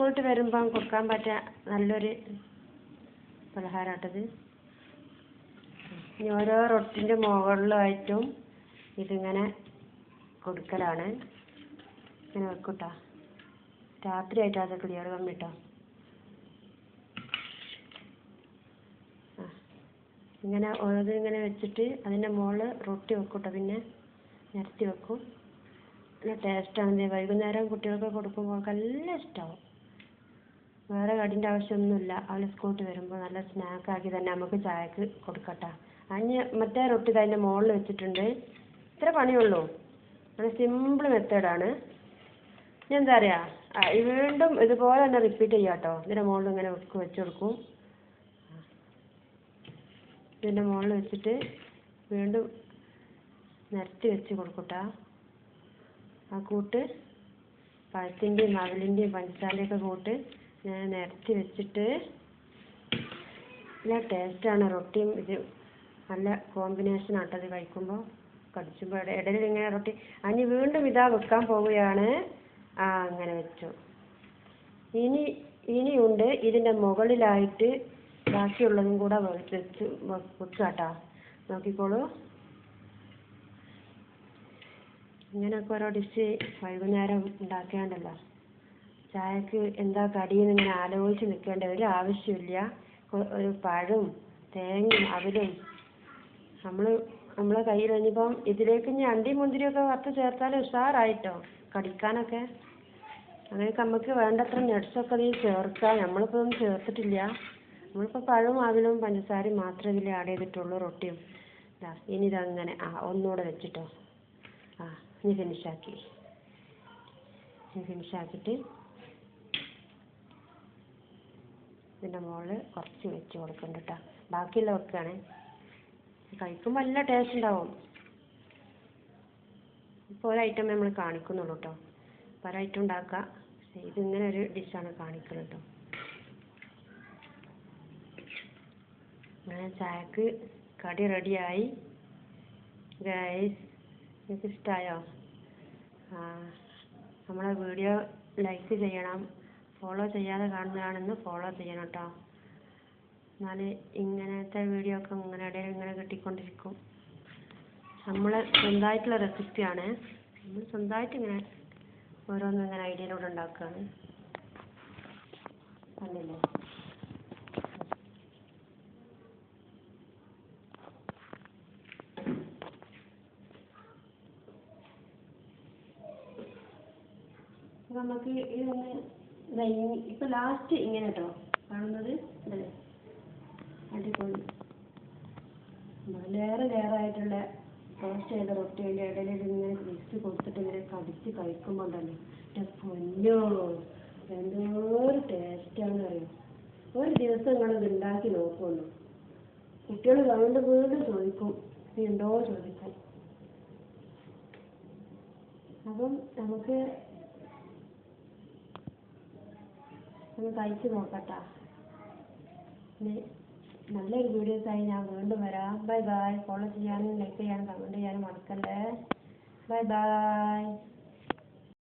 സ്കൂളിട്ട് വരുമ്പം കൊടുക്കാൻ പറ്റിയ നല്ലൊരു പലഹാരമാട്ടത് ഇനി ഓരോ റൊട്ടിന്റെ മുകളിലായിട്ടും ഇതിങ്ങനെ കൊടുക്കലാണ്. ഇങ്ങനെ വെക്കൂട്ടാ. രാത്രി ആയിട്ട് അത് ക്ലിയർ കമ്മിട്ടോ ഇങ്ങനെ ഓരോന്നും ഇങ്ങനെ വെച്ചിട്ട് അതിന്റെ മുകളിൽ റൊട്ടി വെക്കൂട്ടോ. പിന്നെ നിരത്തി വെക്കും. നല്ല ടേസ്റ്റാണ് വൈകുന്നേരം കുട്ടികൾക്ക് കൊടുക്കുമ്പോൾ നല്ല ഇഷ്ടമാവും വേറെ കടീന്റെ ആവശ്യമൊന്നുമില്ല. അവൾ സ്കൂളിട്ട് വരുമ്പോൾ നല്ല സ്നാക്കാക്കി തന്നെ നമുക്ക് ചായക്ക് കൊടുക്കട്ടെ. അതിന് മറ്റേ റൊട്ടി ദാ അതിന്റെ മുകളിൽ വെച്ചിട്ടുണ്ട്. ഇത്ര പണിയുള്ളൂ. നല്ല സിമ്പിൾ മെത്തേഡാണ് ഇനി എന്താ അറിയാ ആ വീണ്ടും ഇതുപോലെ തന്നെ റിപ്പീറ്റ് ചെയ്യാം കേട്ടോ ഇതിന്റെ മുകളിൽ ഇങ്ങനെ വെച്ച് കൊടുക്കും. ഇതിന്റെ മുകളിൽ വെച്ചിട്ട് വീണ്ടും നിരത്തി വെച്ച് കൊടുക്കട്ടാ. ആ കൂട്ട് പഴത്തിന്റെയും അവലിന്റെയും പഞ്ചസാരയൊക്കെ കൂട്ട് ഞാൻ നിരത്തി വെച്ചിട്ട് നല്ല ടേസ്റ്റാണ് റൊട്ടിയും ഇത് നല്ല കോമ്പിനേഷൻ ആട്ടത് കഴിക്കുമ്പോൾ. കടിച്ചുമ്പോൾ ഇട ഇടയിൽ ഇങ്ങനെ റൊട്ടി അനി വീണ്ടും ഇതാ വെക്കാൻ പോവുകയാണ്. ആ അങ്ങനെ വെച്ചു. ഇനി ഇനിയുണ്ട്. ഇതിന്റെ മുകളിലായിട്ട് ബാക്കിയുള്ളതും കൂടെ വെച്ച് വെച്ചു കേട്ടാ നോക്കിക്കോളൂ. ഇങ്ങനെയൊക്കെ ഓരോ ഡിഷ് വൈകുന്നേരം ഉണ്ടാക്കേണ്ടല്ലോ ചായക്ക് എന്താ കടിയെന്ന് ഇങ്ങനെ ആലോചിച്ച് നിൽക്കേണ്ട ഒരു ആവശ്യമില്ല. ഒരു പഴവും തേങ്ങയും അവിലും. നമ്മൾ നമ്മളെ കയ്യിൽ ഇനിയിപ്പം ഇതിലേക്ക് ഇനി അണ്ടി മുന്തിരിയൊക്കെ വറുത്ത് ചേർത്താൽ ഉഷാറായിട്ടോ കടിക്കാനൊക്കെ? അങ്ങനെയൊക്കെ നമുക്ക് വേണ്ടത്ര നട്ട്സൊക്കെ ഇതിൽ ചേർക്കാം. നമ്മളിപ്പോൾ ഒന്നും ചേർത്തിട്ടില്ല. നമ്മളിപ്പോൾ പഴവും അവിലും പഞ്ചസാരയും മാത്രമേ ഇതിൽ ആഡ് ചെയ്തിട്ടുള്ളൂ റൊട്ടിയും. ഇതാ ഇനി ഇതങ്ങനെ. ആ ഒന്നുകൂടെ വെച്ചിട്ടോ. ആ ഇനി ഫിനിഷാക്കി ഇനി ഫിനിഷാക്കിയിട്ട് ഇതിന്റെ മുകളിൽ കുറച്ച് വെച്ച് കൊടുക്കുന്നുണ്ട് കേട്ടോ ബാക്കിയുള്ള വെക്കുകയാണേ കഴിക്കുമ്പോൾ നല്ല ടേസ്റ്റ് ഉണ്ടാവും. ഇപ്പോൾ ഒരു ഐറ്റം നമ്മൾ കാണിക്കുന്നുള്ളൂ കേട്ടോ പല ഐറ്റം ഉണ്ടാക്കുക ഇതിങ്ങനെ ഒരു ഡിഷാണ് കാണിക്കുന്നത് കേട്ടോ അങ്ങനെ ചായക്ക് കടി റെഡിയായി ഗൈസ് നിങ്ങൾക്ക് ഇഷ്ടമായോ ആ നമ്മളെ വീഡിയോ ലൈക്ക് ചെയ്യണം. ഫോളോ ചെയ്യാതെ കാണുന്നതാണെന്ന് ഫോളോ ചെയ്യണം കേട്ടോ എന്നാൽ ഇങ്ങനത്തെ വീഡിയോ ഒക്കെ ഇങ്ങനെ ഇടയിൽ ഇങ്ങനെ കിട്ടിക്കൊണ്ടിരിക്കും. നമ്മൾ സ്വന്തമായിട്ടുള്ള റെസിപ്പിയാണ് നമ്മൾ സ്വന്തമായിട്ട് ഇങ്ങനെ ഓരോന്നും ഇങ്ങനെ ഐഡിയയിലൂടെ ഉണ്ടാക്കുകയാണ് കണ്ടില്ലേ? നമുക്ക് ഇതൊന്ന് ഇപ്പൊ ലാസ്റ്റ് ഇങ്ങനെ കേട്ടോ കാണുന്നത് അടിപൊളി. ലെയർ ലെയർ ആയിട്ടുള്ള ടോസ്റ്റ് ചെയ്ത റൊട്ടിയുടെ ഇടയിൽ ഇങ്ങനെ മിക്സ് കൊടുത്തിട്ട് ഇങ്ങനെ കടിച്ച് കഴിക്കുമ്പോൾ ഉണ്ടല്ലോ. എന്റെ പൊന്നോ. എന്തോരു ടേസ്റ്റാണെന്ന് അറിയാം? ഒരു ദിവസം നിങ്ങളിത് ഉണ്ടാക്കി നോക്കുന്നു കുട്ടികൾ വീണ്ടും വീണ്ടും ചോദിക്കും നീ ഉണ്ടോ ചോദിക്കും അപ്പം നമുക്ക് ഒന്ന് കഴിച്ച് നോക്കട്ടാ. നല്ലൊരു വീഡിയോസായി ഞാൻ വീണ്ടും വരാം. ബൈ ബൈ ഫോളോ ചെയ്യാനും ലൈക്ക് ചെയ്യാനും കമന്റ് ചെയ്യാനും മറക്കല്ലേ. Bye bye